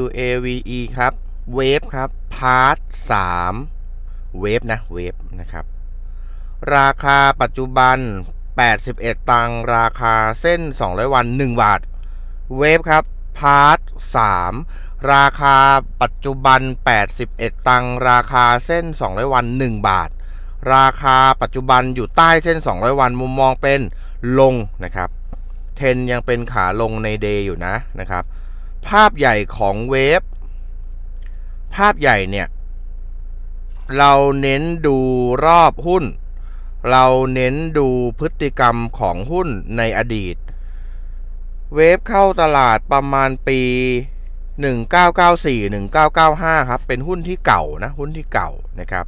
W A V E ครับเวฟครับพาร์ท3เวฟนะเวฟนะครับ ราคาปัจจุบัน 81 ตังค์ราคาเส้น 200 วัน 1 บาทเวฟครับพาร์ท3ราคาปัจจุบัน 81 ตังค์ราคาเส้น 200 วัน 1 บาท ราคาปัจจุบันอยู่ใต้เส้น 200 วันมุมมองเป็นลงนะครับ เทนยังเป็นขาลงในเดย์อยู่นะนะครับ ภาพใหญ่ของเวฟภาพใหญ่เนี่ยเราเน้นดูรอบหุ้น เราเน้นดูพฤติกรรมของหุ้นในอดีต เวฟเข้าตลาดประมาณปี 1994 1995 ครับ เป็นหุ้นที่เก่านะ หุ้นที่เก่านะครับ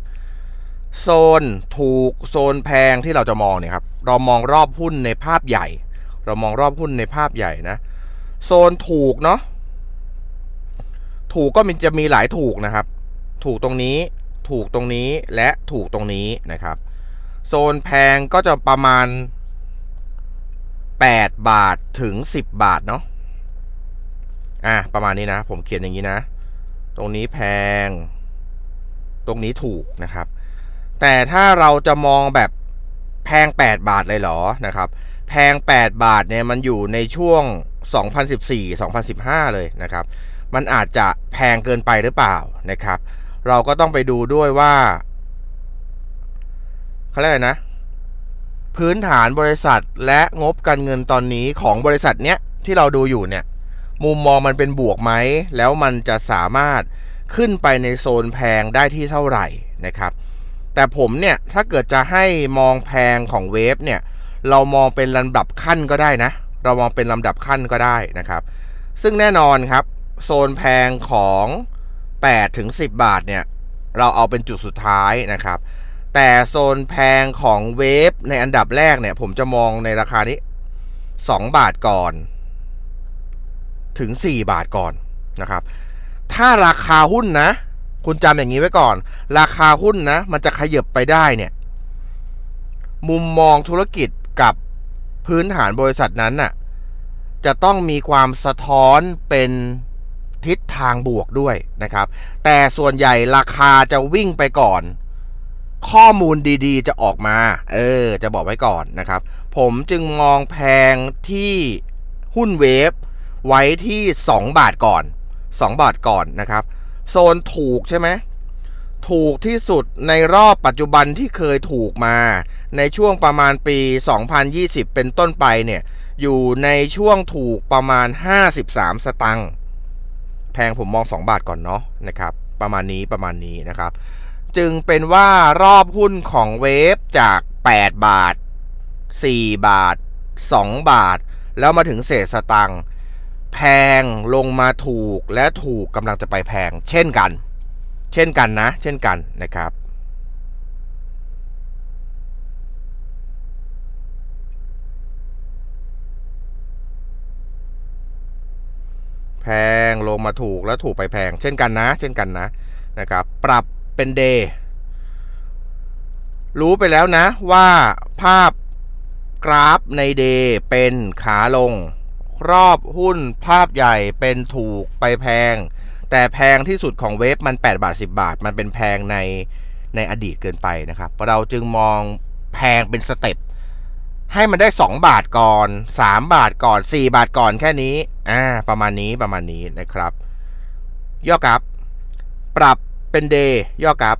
โซนถูกโซนแพงที่เราจะมองเนี่ยครับ เรามองรอบหุ้นในภาพใหญ่ เรามองรอบหุ้นในภาพใหญ่นะ โซนถูกเนาะ ถูกก็มีจะมีหลายถูกนะครับ ถูกตรงนี้ถูกตรงนี้และถูกตรงนี้นะครับ โซนแพงก็จะประมาณ 8 บาทถึง 10 บาทเนาะอะประมาณนี้นะ ผมเขียนอย่างนี้นะ ตรงนี้แพง ตรงนี้ถูกนะครับ แต่ถ้าเราจะมองแบบแพง 8 บาทเลยเหรอนะครับ แพง 8 บาทเนี่ยมันอยู่ในช่วง 2014-2015 เลยนะครับ มันอาจจะแพงเกินไปหรือเปล่านะครับ เราก็ต้องไปดูด้วยว่าเขาเรียกไรนะ พื้นฐานบริษัทและงบการเงินตอนนี้ของบริษัทเนี้ยที่เราดูอยู่เนี่ย มุมมองมันเป็นบวกไหม แล้วมันจะสามารถขึ้นไปในโซนแพงได้ที่เท่าไหร่นะครับ แต่ผมเนี่ยถ้าเกิดจะให้มองแพงของเวฟเนี่ยเรามองเป็นลำดับขั้นก็ได้นะ เรามองเป็นลำดับขั้นก็ได้นะครับ ซึ่งแน่นอนครับ โซนแพงของ8ถึง10 บาทเนี่ย เราเอาเป็นจุดสุดท้ายนะครับ แต่โซนแพงของเวฟในอันดับแรกเนี่ย ผมจะมองในราคานี้ 2 บาทก่อน ถึง 4 บาทก่อนนะครับ ถ้าราคาหุ้นนะ คุณจำอย่างนี้ไว้ก่อน ราคาหุ้นนะ มันจะขยับไปได้เนี่ย มุมมองธุรกิจกับพื้นฐานบริษัทนั้นน่ะจะต้องมีความสะท้อนเป็น ทิศทางบวกด้วยนะครับ แต่ส่วนใหญ่ราคาจะวิ่งไปก่อน ข้อมูลดีๆ จะออกมา เออ จะบอกไว้ก่อนนะครับ ผมจึงมองแพงที่หุ้นเวฟไว้ที่ 2 บาทก่อน 2 บาทก่อนนะครับ โซนถูกใช่ไหมถูกที่สุดในรอบปัจจุบันที่เคยถูกมา ในช่วงประมาณปี 2020 เป็นต้นไปเนี่ย อยู่ในช่วงถูกประมาณ 53 สตังค์ แพงผมมอง 2 บาทก่อนเนาะนะครับ ประมาณนี้ประมาณนี้นะครับ จึงเป็นว่ารอบหุ้นของเวฟจาก 8 บาท 4 บาท 2 บาท แล้วมาถึงเศษสตังค์แพงลงมาถูกและถูกกำลังจะไปแพง เช่นกัน เช่นกันนะ เช่นกันนะครับ แพงลงมาถูกแล้วถูกไปแพง เช่นกันนะ เช่นกันนะนะครับ ปรับเป็นเดย์รู้ไปแล้วนะว่าภาพกราฟในเดย์เป็นขาลง รอบหุ้นภาพใหญ่เป็นถูกไปแพง แต่แพงที่สุดของเวฟมัน 8 บาท 10 บาท มันเป็นแพงในในอดีตเกินไปนะครับ เราจึงมองแพงเป็นสเต็ป ให้มันได้ 2 บาทก่อน 3 บาทก่อน 4 บาทก่อนแค่นี้อ่าประมาณนี้ประมาณนี้นะครับ ย่อกราฟปรับเป็นเดย์ย่อกราฟ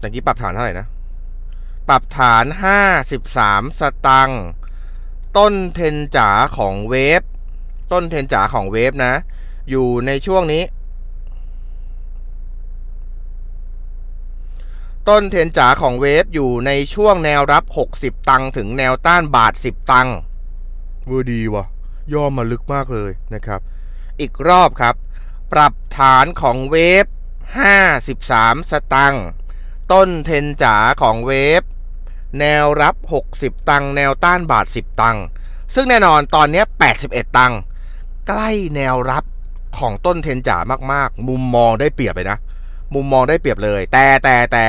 ตะกี้ปรับฐานเท่าไหร่นะ ปรับฐาน 53 สตังค์ต้นเทนจ๋าของเวฟต้นเทนจ๋าของเวฟนะ อยู่ในช่วงนี้ ต้นเทนจ๋าของเวฟอยู่ในช่วงแนวรับ 60 ตังค์ถึงแนวต้านบาท 10 ตังค์เวอร์ดีวะย่อมาลึกมากเลยนะครับ อีกรอบครับ ปรับฐานของเวฟ 53 สตังค์ต้นเทนจ๋าของเวฟ แนวรับ 60 ตังค์แนวต้านบาท 10 ตังค์ซึ่งแน่นอนตอนนี้ 81 ตังค์ใกล้แนวรับของต้นเทนจ๋ามาก ๆ มุมมองได้เปรียบเลยนะ มุมมองได้เปรียบเลย แต่แต่แต่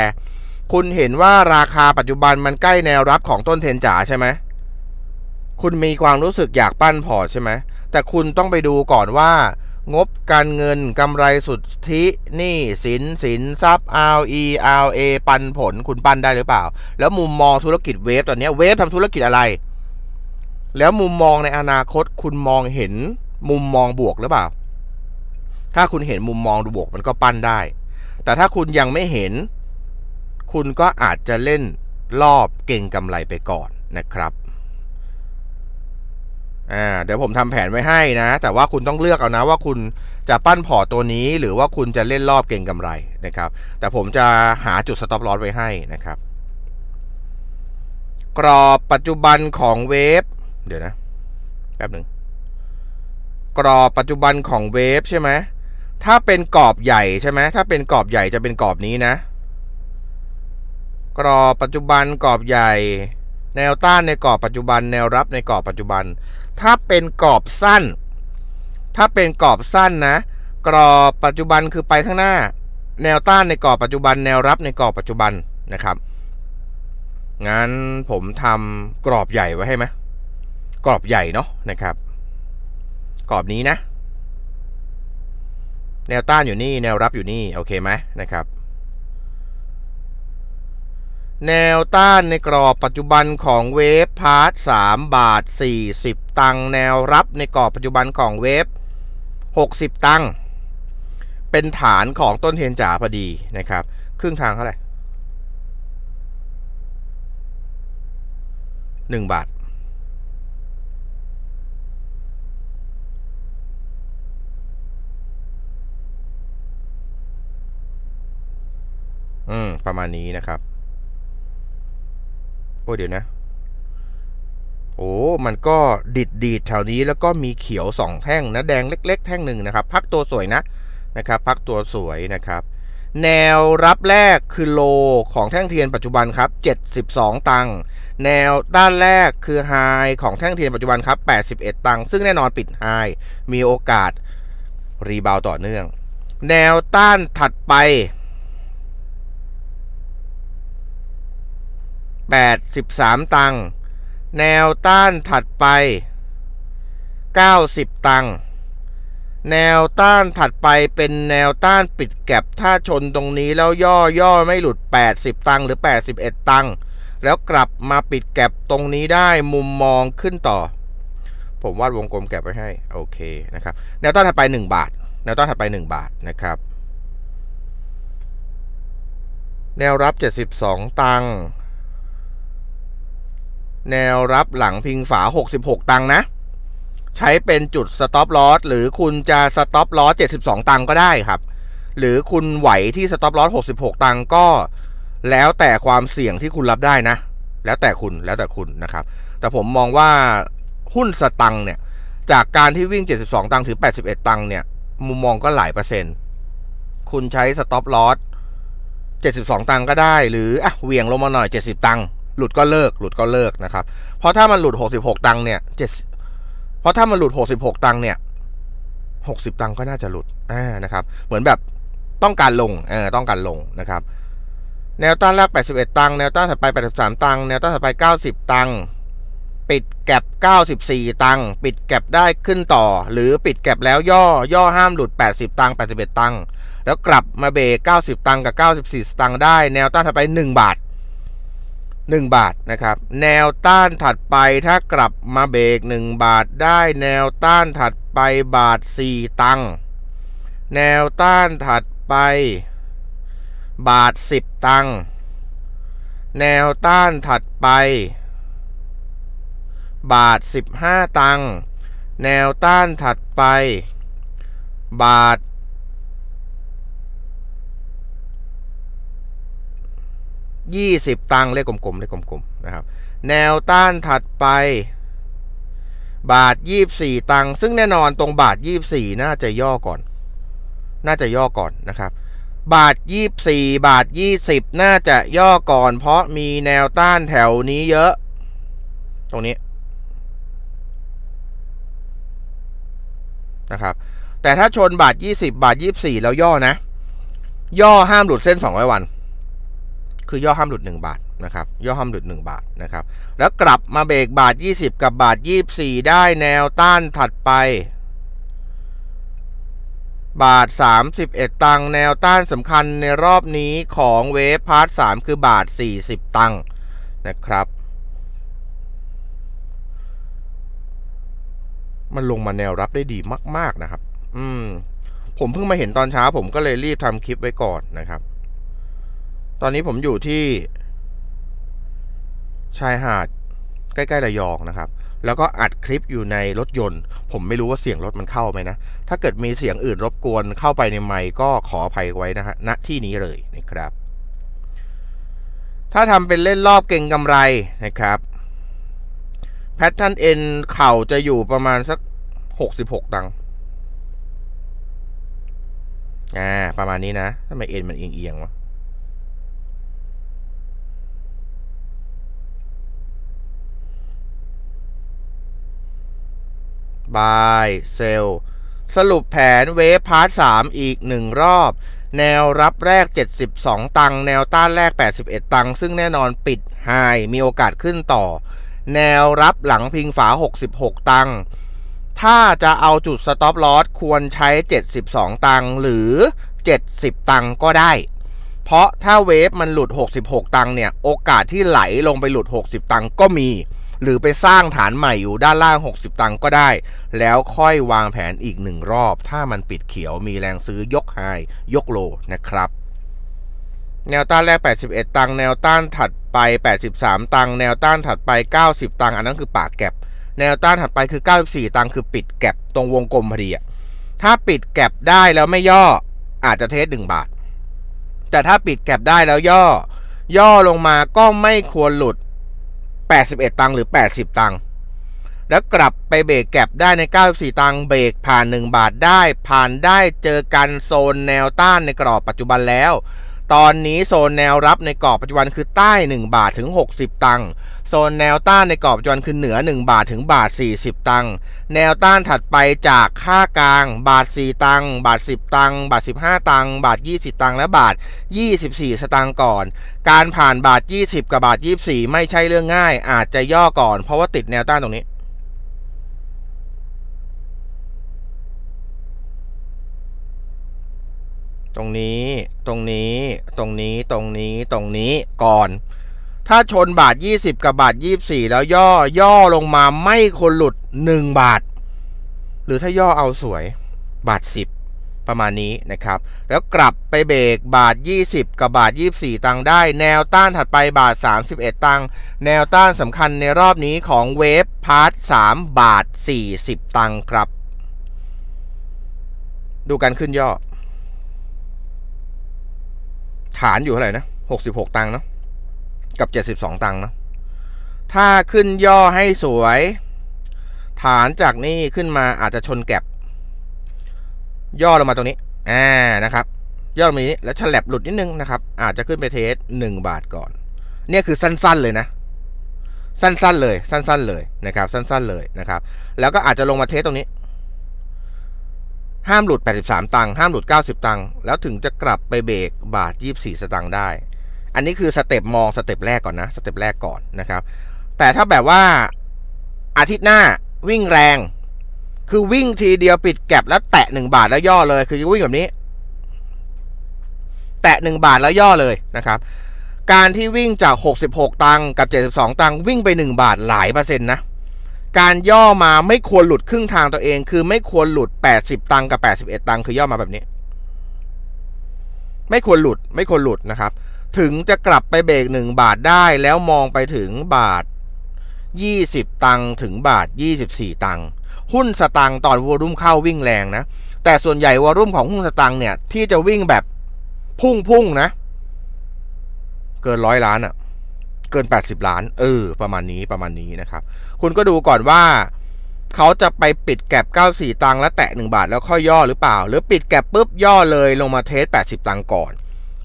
คุณเห็นว่าราคาปัจจุบันมันใกล้แนวรับของต้นเทนจ๋าใช่ไหมคุณมีความรู้สึกอยากปั้นพอร์ตใช่ไหมแต่คุณต้องไปดูก่อนว่า งบการเงินกำไรสุทธิหนี้สินสินทรัพย์ RE RA ปันผลคุณปั้นได้หรือเปล่า แล้วมุมมองธุรกิจเวฟตอนนี้เวฟทำธุรกิจอะไร แล้วมุมมองในอนาคตคุณมองเห็นมุมมองบวกหรือเปล่า ถ้าคุณเห็นมุมมองดูบวกมันก็ปั้นได้ แต่ถ้าคุณยังไม่เห็น คุณก็อาจจะเล่นรอบเก่งกำไรไปก่อนนะครับอ่าเดี๋ยวผมทำแผนไว้ให้นะ แต่ว่าคุณต้องเลือกเอานะว่าคุณจะปั้นพอร์ตตัวนี้ หรือว่าคุณจะเล่นรอบเก่งกำไรนะครับ แต่ผมจะหาจุดสต็อปลอสไว้ให้นะครับ กรอบปัจจุบันของเวฟเดี๋ยวนะแป๊บหนึ่งกรอบปัจจุบันของเวฟใช่ไหมถ้าเป็นกรอบใหญ่ใช่ไหมถ้าเป็นกรอบใหญ่จะเป็นกรอบนี้นะ กรอบปัจจุบันกรอบใหญ่ แนวต้านในกรอบปัจจุบัน แนวรับในกรอบปัจจุบัน ถ้าเป็นกรอบสั้น ถ้าเป็นกรอบสั้นนะ กรอบปัจจุบันคือไปข้างหน้า แนวต้านในกรอบปัจจุบัน แนวรับในกรอบปัจจุบันนะครับ งั้นผมทำกรอบใหญ่ไว้ให้ไหมกรอบใหญ่เนาะนะครับ กรอบนี้นะ แนวต้านอยู่นี่ แนวรับอยู่นี่ โอเคไหมนะครับ แนวต้านในกรอบปัจจุบันของเวฟพาร์ท3บาท 40 ตังแนวรับในกรอบปัจจุบันของเวฟ60 ตังเป็นฐานของต้นเทียนจ๋าพอดีนะครับ ครึ่งทางเท่าไหร่หนึ่งบาทอืม ประมาณนี้นะครับ โอ้เดี๋ยวนะ โอ้มันก็ดิดดีดแถวนี้แล้วก็มีเขียวสองแท่งนะแดงเล็ก ๆ แท่งหนึ่งนะครับ พักตัวสวยนะนะครับพักตัวสวยนะครับ แนวรับแรกคือโลของแท่งเทียนปัจจุบันครับ 72 ตังค์แนวด้านแรกคือไฮของแท่งเทียนปัจจุบันครับ 81 ตังค์ซึ่งแน่นอนปิดไฮมีโอกาสรีบาวต่อเนื่อง แนวต้านถัดไป 83 ตังค์ แนวต้านถัดไป 90 ตังค์ แนวต้านถัดไปเป็นแนวต้านปิดแก็บถ้าชนตรงนี้แล้วย่อย่อไม่หลุด 80 ตังค์หรือ 81 ตังค์ แล้วกลับมาปิดแก็บตรงนี้ได้มุมมองขึ้นต่อ ผมวาดวงกลมแก็บไว้ให้ โอเคนะครับ แนวต้านถัดไป 1 บาท แนวต้านถัดไป 1 บาทนะครับแนวรับ 72 ตังค์ แนวรับหลังพิงฝา 66 ตังค์นะ ใช้เป็นจุด stop loss หรือคุณจะ stop loss 72 ตังค์ก็ได้ครับ หรือคุณไหวที่ stop loss 66 ตังค์ก็แล้วแต่ความเสี่ยงที่คุณรับได้นะ แล้วแต่คุณแล้วแต่คุณนะครับ แต่ผมมองว่าหุ้นสตังค์เนี่ยจากการที่วิ่ง 72 ตังค์ถึง 81 ตังค์เนี่ยมุมมองก็หลายเปอร์เซ็นต์ คุณใช้ stop loss 72 ตังค์ก็ได้ หรืออะเวียงลงมาหน่อย 70 ตังค์ หลุดก็เลิก หลุดก็เลิกนะครับ เพราะถ้ามันหลุด 66 ตังค์เนี่ยเจ็ดเพราะถ้ามันหลุด 66 ตังค์เนี่ย 60 ตังค์ก็น่าจะหลุดอ่านะครับ เหมือนแบบต้องการลงเออต้องการลงนะครับ แนวต้านแรก 81 ตังค์ แนวต้านถัดไป 83 ตังค์ แนวต้านถัดไป 90 ตังค์ ปิดแก็บ94 ตังค์ ปิดแก็บได้ขึ้นต่อ หรือปิดแก็บแล้วย่อ ย่อห้ามหลุด 80 ตังค์ 81 ตังค์ แล้วกลับมาเบรก90 ตังค์กับ 94สตังค์ได้ แนวต้านถัดไป 1 บาท 1 บาทนะครับ แนวต้านถัดไปถ้ากลับมาเบรก1 บาทได้แนวต้านถัดไปบาท 4 ตังค์แนวต้านถัดไป บาท 10 ตังค์แนวต้านถัดไป บาท 15 ตังค์แนวต้านถัดไป บาท 20 ตังค์เลขกลมๆเลขกลมๆนะครับ แนวต้านถัดไป บาท 24 ตังค์ซึ่งแน่นอนตรงบาท 24 น่าจะย่อก่อน น่าจะย่อก่อนนะครับ บาท 24 บาท 20 น่าจะย่อก่อน เพราะมีแนวต้านแถวนี้เยอะ ตรงนี้นะครับแต่ถ้าชนบาท 20 บาท 24 แล้วย่อนะ ย่อห้ามหลุดเส้น 200 วัน คือย่อห้ามหลุด 1 บาทนะครับย่อห้ามหลุด 1 บาทนะครับแล้วกลับมาเบรกบาท 20 กับบาท 24 ได้แนวต้านถัดไป บาท 31 ตังแนวต้านสำคัญในรอบนี้ของเวฟพาร์ท3คือบาท 40 ตังนะครับมันลงมาแนวรับได้ดีมาก ๆนะครับ อืม ผมเพิ่งมาเห็นตอนเช้าผมก็เลยรีบทำคลิปไว้ก่อนนะครับ ตอนนี้ผมอยู่ที่ ชายหาดใกล้ๆระยองนะครับ แล้วก็อัดคลิปอยู่ในรถยนต์ ผมไม่รู้ว่าเสียงรถมันเข้าไหมนะ ถ้าเกิดมีเสียงอื่นรบกวนเข้าไปในไมค์ก็ขออภัยไว้นะฮะณที่นี้เลยนะครับ ถ้าทำเป็นเล่นรอบเก่งกำไรนะครับแพทเทิร์นเอ็นเข่าจะอยู่ประมาณสักหกสิบหกตังค์อ่า ประมาณนี้นะทำไมเอ็นมันเอียงๆวะ บายเซลสรุปแผนเวฟพาร์ท3อีก 1 รอบ แนวรับแรก 72 ตังค์แนวต้านแรก 81 ตังค์ซึ่งแน่นอนปิดไฮมีโอกาสขึ้นต่อ แนวรับหลังพิงฝา 66 ตังค์ถ้าจะเอาจุดสต็อปลอสควรใช้ 72 ตังค์หรือ 70 ตังค์ก็ได้ เพราะถ้าเวฟมันหลุด 66 ตังค์เนี่ย โอกาสที่ไหลลงไปหลุด 60 ตังค์ก็มี หรือไปสร้างฐานใหม่อยู่ด้านล่าง 60 ตังก็ได้ แล้วค่อยวางแผนอีกหนึ่งรอบ ถ้ามันปิดเขียวมีแรงซื้อยกไฮยกโลนะครับแนวต้านแรก 81 ตัง แนวต้านถัดไป 83 ตัง แนวต้านถัดไป 90 ตัง อันนั้นคือปากแก็บ แนวต้านถัดไปคือ 94 ตังค์คือปิดแก็บตรงวงกลมพอดีอะถ้าปิดแก็บได้แล้วไม่ย่อ อาจจะเทส 1 บาท แต่ถ้าปิดแก็บได้แล้วย่อ ย่อลงมาก็ไม่ควรหลุด 81 ตังค์หรือ 80 ตังค์แล้วกลับไปเบรกแก็บได้ใน 94 ตังค์เบรกผ่าน 1 บาทได้ ผ่านได้เจอกันโซนแนวต้านในกรอบปัจจุบันแล้ว ตอนนี้โซนแนวรับในกรอบปัจจุบันคือใต้ 1 บาทถึง 60 ตังค์โซนแนวต้านในกรอบปัจจุบันคือเหนือ 1 บาทถึงบาท 40 ตังค์แนวต้านถัดไปจากค่ากลาง บาท 4 ตังค์บาท 10 ตังค์บาท 15 ตังค์บาท 20 ตังค์และบาท 24 สตังค์ก่อน การผ่านบาท 20 กับบาท 24 ไม่ใช่เรื่องง่าย อาจจะย่อก่อน เพราะว่าติดแนวต้านตรงนี้ ตรงนี้ ตรงนี้ ตรงนี้ ตรงนี้ ตรงนี้ ก่อน ถ้าชนบาท 20 กับบาท 24 แล้วย่อ ย่อลงมาไม่ควรหลุด 1 บาท หรือถ้าย่อเอาสวย บาท 10 ประมาณนี้นะครับ แล้วกลับไปเบรกบาท 20 กับบาท 24 ตังได้ แนวต้านถัดไปบาท 31 ตัง แนวต้านสำคัญในรอบนี้ของเวฟพาร์ท3บาท 40 ตังค์ครับ ดูการขึ้นย่อ ฐานอยู่เท่าไหร่นะ66ตังค์เนาะกับ72ตังค์เนาะถ้าขึ้นย่อให้สวย ฐานจากนี่ขึ้นมาอาจจะชนแก็บ ย่อลงมาตรงนี้ อ่านะครับ ย่อลงมานี้แล้วฉลับหลุดนิดนึงนะครับ อาจจะขึ้นไปเทส1บาทก่อน เนี่ยคือสั้นๆเลยนะ สั้นๆเลย สั้นๆเลยนะครับ สั้นๆเลยนะครับ แล้วก็อาจจะลงมาเทสตรงนี้ ห้ามหลุด 83 ตังค์ห้ามหลุด 90 ตังค์แล้วถึงจะกลับไปเบรกบาท 24 สตังค์ได้ อันนี้คือสเต็ปมองสเต็ปแรกก่อนนะสเต็ปแรกก่อนนะครับ แต่ถ้าแบบว่าอาทิตย์หน้าวิ่งแรง คือวิ่งทีเดียวปิดแก็บแล้วแตะ 1 บาทแล้วย่อเลย คือวิ่งแบบนี้ แตะ 1 บาทแล้วย่อเลยนะครับการที่วิ่งจาก 66 ตังค์กับ 72 ตังค์วิ่งไป 1 บาทหลายเปอร์เซ็นต์นะ การย่อมาไม่ควรหลุดครึ่งทางตัวเอง คือไม่ควรหลุด 80 ตังค์กับ 81 ตังค์คือย่อมาแบบนี้ ไม่ควรหลุด ไม่ควรหลุดนะครับ ถึงจะกลับไปเบรก1บาทได้แล้วมองไปถึงบาท 20 ตังค์ถึงบาท 24 ตังค์หุ้นสตังค์ตอนวอรุ่มเข้าวิ่งแรงนะ แต่ส่วนใหญ่วอรุ่มของหุ้นสตังค์เนี่ยที่จะวิ่งแบบพุ่งพุ่งนะ เกินร้อยล้านอะ่ะ เกิน 80 ล้าน เออ ประมาณนี้ประมาณนี้นะครับ คุณก็ดูก่อนว่าเขาจะไปปิดแก็บ94 ตังค์แล้วแตะ 1 บาทแล้วค่อยย่อหรือเปล่า หรือปิดแก็บปุ๊บย่อเลยลงมาเทส 80 ตังค์ก่อน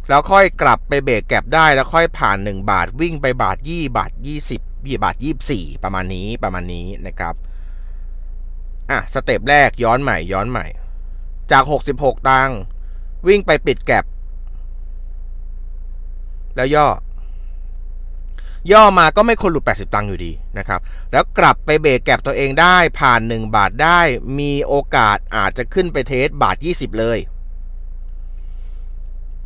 แล้วค่อยกลับไปเบรกแก็บได้แล้วค่อยผ่าน 1 บาทวิ่งไปบาท20บาท20 20บาท24 ประมาณนี้ประมาณนี้นะครับอะสเต็ปแรกย้อนใหม่ย้อนใหม่ จาก 66 ตังค์วิ่งไปปิดแก็บแล้วย่อ ย่อมาก็ไม่ควรหลุด 80 ตังค์อยู่ดีนะครับ แล้วกลับไปเบรกแก็บตัวเองได้ผ่าน 1 บาทได้ มีโอกาสอาจจะขึ้นไปเทสบาท 20 เลย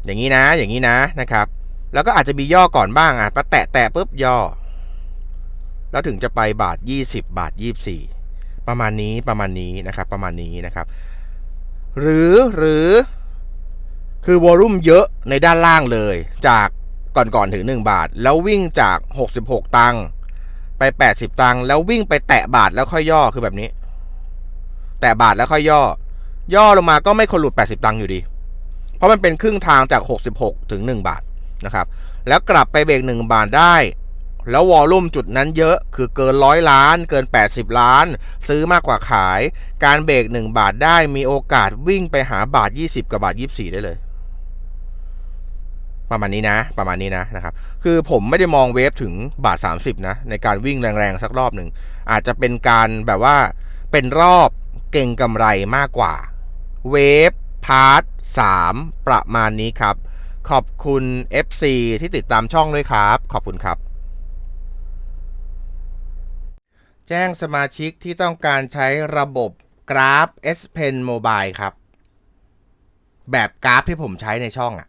อย่างนี้นะ อย่างนี้นะนะครับ แล้วก็อาจจะมีย่อก่อนบ้างอะมาแตะแตะปุ๊บย่อ แล้วถึงจะไปบาท 20 บาท 24 ประมาณนี้ประมาณนี้นะครับ ประมาณนี้นะครับ หรือหรือคือวอลุ่มเยอะในด้านล่างเลยจาก ก่อนก่อนถึง 1 บาท แล้ววิ่งจาก 66 ตังค์ไป 80 ตังค์แล้ววิ่งไปแตะบาทแล้วค่อยย่อคือแบบนี้ แตะบาทแล้วค่อยย่อ ย่อลงมาก็ไม่ควรหลุด 80 ตังค์อยู่ดี เพราะมันเป็นครึ่งทางจาก 66 ถึง 1 บาทนะครับ แล้วกลับไปเบรก1 บาทได้ แล้ววอลลุ่มจุดนั้นเยอะคือเกินร้อยล้าน เกิน 80 ล้าน ซื้อมากกว่าขาย การเบรก1 บาทได้มีโอกาสวิ่งไปหาบาท 20 กับบาท 24 ได้เลย ประมาณนี้นะ ประมาณนี้นะนะครับ คือผมไม่ได้มองเวฟถึงบาท 30 นะ ในการวิ่งแรงๆ สักรอบหนึ่ง อาจจะเป็นการแบบว่าเป็นรอบเก่งกำไรมากกว่า เวฟพาร์ท3ประมาณนี้ครับ ขอบคุณ FC ที่ติดตามช่องด้วยครับ ขอบคุณครับแจ้งสมาชิกที่ต้องการใช้ระบบกราฟ S Pen Mobile ครับ แบบกราฟที่ผมใช้ในช่องอะ่ะ